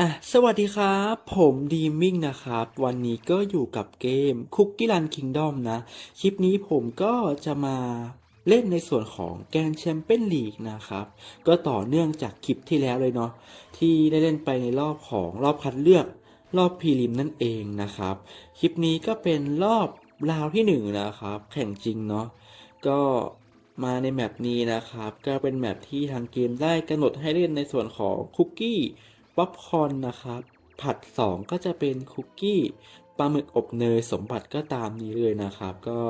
อะสวัสดีครับ ผมดีมิ่งนะครับ วันนี้ก็อยู่กับเกม Cookie Run Kingdom นะ คลิปนี้ผมก็จะมาเล่นในส่วนของแกนแชมเปี้ยนลีกนะครับ ก็ต่อเนื่องจากคลิปที่แล้วเลยเนาะที่ได้เล่นไปในรอบของรอบคัดเลือกรอบพรีลิมนั่นเองนะครับ คลิปนี้ก็เป็นรอบราวที่หนึ่งนะครับ แข่งจริงเนาะก็มาในแมปนี้นะครับ ก็เป็นแมปที่ทางเกมได้กำหนดให้เล่นในส่วนของคุกกี้ ป๊อปคอนนะครับผัด 2 ก็จะเป็นคุกกี้ปลาหมึกอบเนยสมบัติก็ตามนี้เลยนะครับ ก็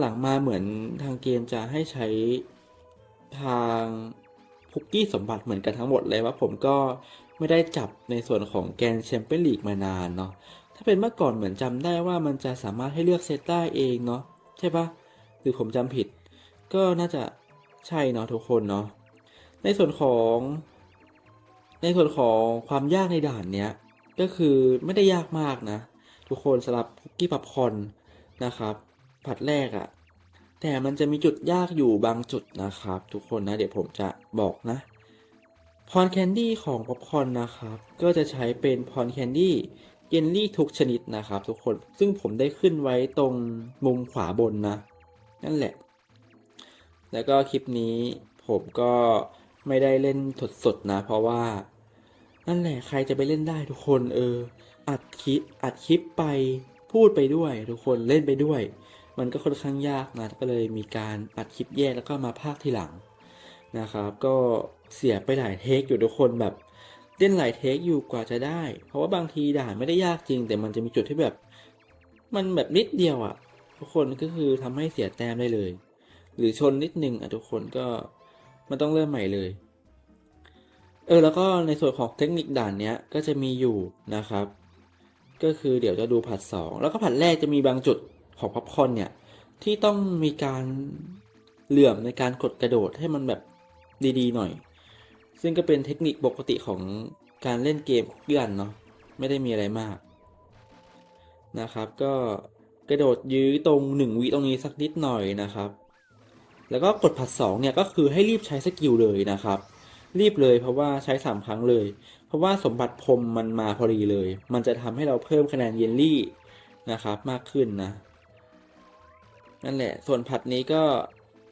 หลังๆมาเหมือนทางเกมจะให้ใช้ทางคุกกี้สมบัติเหมือนกันทั้งหมดเลยว่าผมก็ไม่ได้จับในส่วนของแกนแชมเปี้ยนลีกมานานเนาะถ้าเป็นเมื่อก่อนเหมือนจำได้ว่ามันจะสามารถให้เลือกเซตได้เองเนาะใช่ปะหรือผมจำผิด ก็น่าจะใช่เนาะทุกคนเนาะในส่วนของ ในส่วนของความยากในด่านเนี้ยก็คือไม่ได้ยากมากนะ ทุกคนสำหรับคุกกี้ปับคอนนะครับผัดแรกอะแต่มันจะมีจุดยากอยู่บางจุดนะครับ ทุกคนนะ เดี๋ยวผมจะบอกนะพรแคนดี้ของป๊อปคอนนะครับ ก็จะใช้เป็นพรแคนดี้เยลลี่ทุกชนิดนะครับ ทุกคนซึ่งผมได้ขึ้นไว้ตรงมุมขวาบนนะ นั่นแหละ แล้วก็คลิปนี้ผมก็ไม่ได้เล่นสดๆนะ เพราะว่า นั่นแหละใครจะไปเล่นได้ทุกคนเออ อัดคลิปอัดคลิปไปพูดไปด้วย ทุกคนเล่นไปด้วย มันก็ค่อนข้างยากนะก็เลยมีการอัดคลิปแยกแล้วก็มาภาคทีหลังนะครับ ก็เสียไปหลายเทคอยู่ทุกคนแบบเล่นหลายเทคอยู่กว่าจะได้ เพราะว่าบางทีด่านไม่ได้ยากจริง แต่มันจะมีจุดที่แบบ มันแบบนิดเดียวอะ่ะ ทุกคนก็คือทำให้เสียแต้มได้เลย หรือชนนิดนึงอะทุกคนก็มันต้องเริ่มใหม่เลย เออแล้วก็ในส่วนของเทคนิคด่านเนี้ยก็จะมีอยู่นะครับ ก็คือเดี๋ยวจะดูผัดสองแล้วก็ผัดแรกจะมีบางจุดของพับคอนเนี่ยที่ต้องมีการเหลื่อมในการกดกระโดดให้มันแบบดีๆหน่อย ซึ่งก็เป็นเทคนิคปกติของการเล่นเกมคุกกี้รันเนาะไม่ได้มีอะไรมากนะครับ ก็กระโดดยื้อตรงหนึ่งวิตรงนี้สักนิดหน่อยนะครับ แล้วก็กดผัดสองเนี่ยก็คือให้รีบใช้สกิลเลยนะครับ รีบเลย เพราะว่าใช้สามครั้งเลย เพราะว่าสมบัติพรมมันมาพอดีเลย มันจะทำให้เราเพิ่มคะแนนเยลลี่นะครับมากขึ้นนะนั่นแหละ ส่วนผัดนี้ก็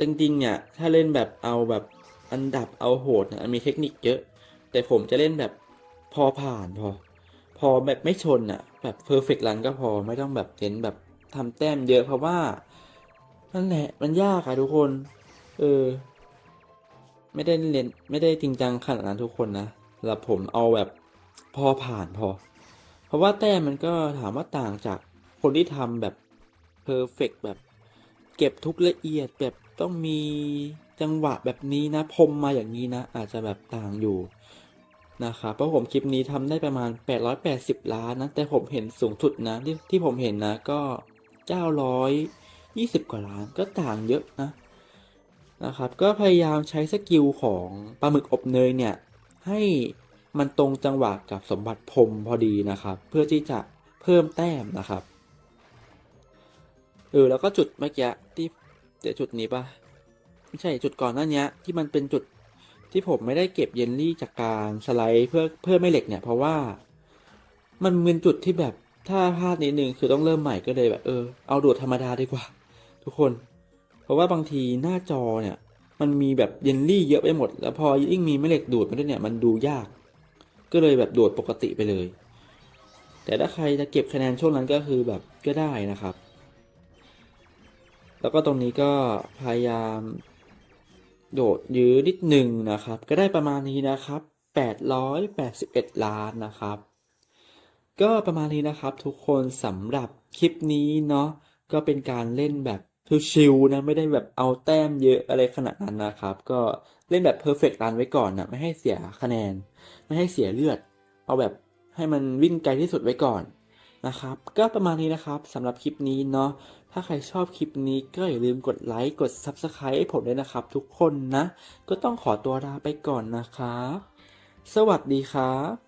จริงๆเนี่ยถ้าเล่นแบบเอาแบบอันดับเอาโหดเนี่ยมีเทคนิคเยอะ แต่ผมจะเล่นแบบพอผ่านพอ พอแบบไม่ชนอะแบบเพอร์เฟกต์รันก็พอไม่ต้องแบบเน้นแบบทำแต้มเยอะเพราะว่า นั่นแหละมันยากอะทุกคน เออ ไม่ได้เล่นไม่ได้จริงจังขนาดนั้นทุกคนนะสำหรับผมเอาแบบพอผ่านพอ เพราะว่าแต้มมันก็ถามว่าต่างจากคนที่ทำแบบเพอร์เฟกแบบเก็บทุกละเอียดแบบต้องมีจังหวะแบบนี้นะพรมมาอย่างนี้นะ อาจจะแบบต่างอยู่นะครับเพราะผมคลิปนี้ทำได้ประมาณ 880 ล้านนะ แต่ผมเห็นสูงสุดนะที่ที่ผมเห็นนะก็ 920 กว่าล้านก็ต่างเยอะนะ นะครับ ก็พยายามใช้สกิลของปลาหมึกอบเนยเนี่ย ให้มันตรงจังหวะกับสมบัติพรมพอดีนะครับ เพื่อที่จะเพิ่มแต้มนะครับเออแล้วก็จุดเมื่อกี้ที่เดี๋ยวจุดนี้ปะไม่ใช่จุดก่อนหน้านี้ที่มันเป็นจุดที่ผมไม่ได้เก็บเยลลี่จากการสไลด์เพื่อเพื่อไม่เหล็กเนี่ย เพราะว่ามันเป็นจุดที่แบบถ้าพลาดนิดนึงคือต้องเริ่มใหม่ก็เลยแบบเออเอาโดดธรรมดาดีกว่า ทุกคน เพราะว่าบางทีหน้าจอเนี่ยมันมีแบบเยลลี่เยอะไปหมด แล้วพอยิ่งมีแม่เหล็กดูดมาด้วยเนี่ยมันดูยาก ก็เลยแบบโดดปกติไปเลย แต่ถ้าใครจะเก็บคะแนนช่วงนั้นก็คือแบบก็ได้นะครับ แล้วก็ตรงนี้ก็พยายาม โดดยื้อนิดหนึ่งนะครับ ก็ได้ประมาณนี้นะครับ 881 ล้านนะครับ ก็ประมาณนี้นะครับทุกคนสำหรับคลิปนี้เนาะก็เป็นการเล่นแบบ ชิวๆนะไม่ได้แบบเอาแต้มเยอะอะไรขนาดนั้นนะครับ ก็เล่นแบบเพอร์เฟกต์รันไว้ก่อนนะไม่ให้เสียคะแนน ไม่ให้เสียเลือด เอาแบบให้มันวิ่งไกลที่สุดไว้ก่อนนะครับ ก็ประมาณนี้นะครับสำหรับคลิปนี้เนาะถ้าใครชอบคลิปนี้ก็อย่าลืมกดไลค์กด Subscribe ให้ผมด้วยนะครับ ทุกคนนะ ก็ต้องขอตัวลาไปก่อนนะครับ สวัสดีครับ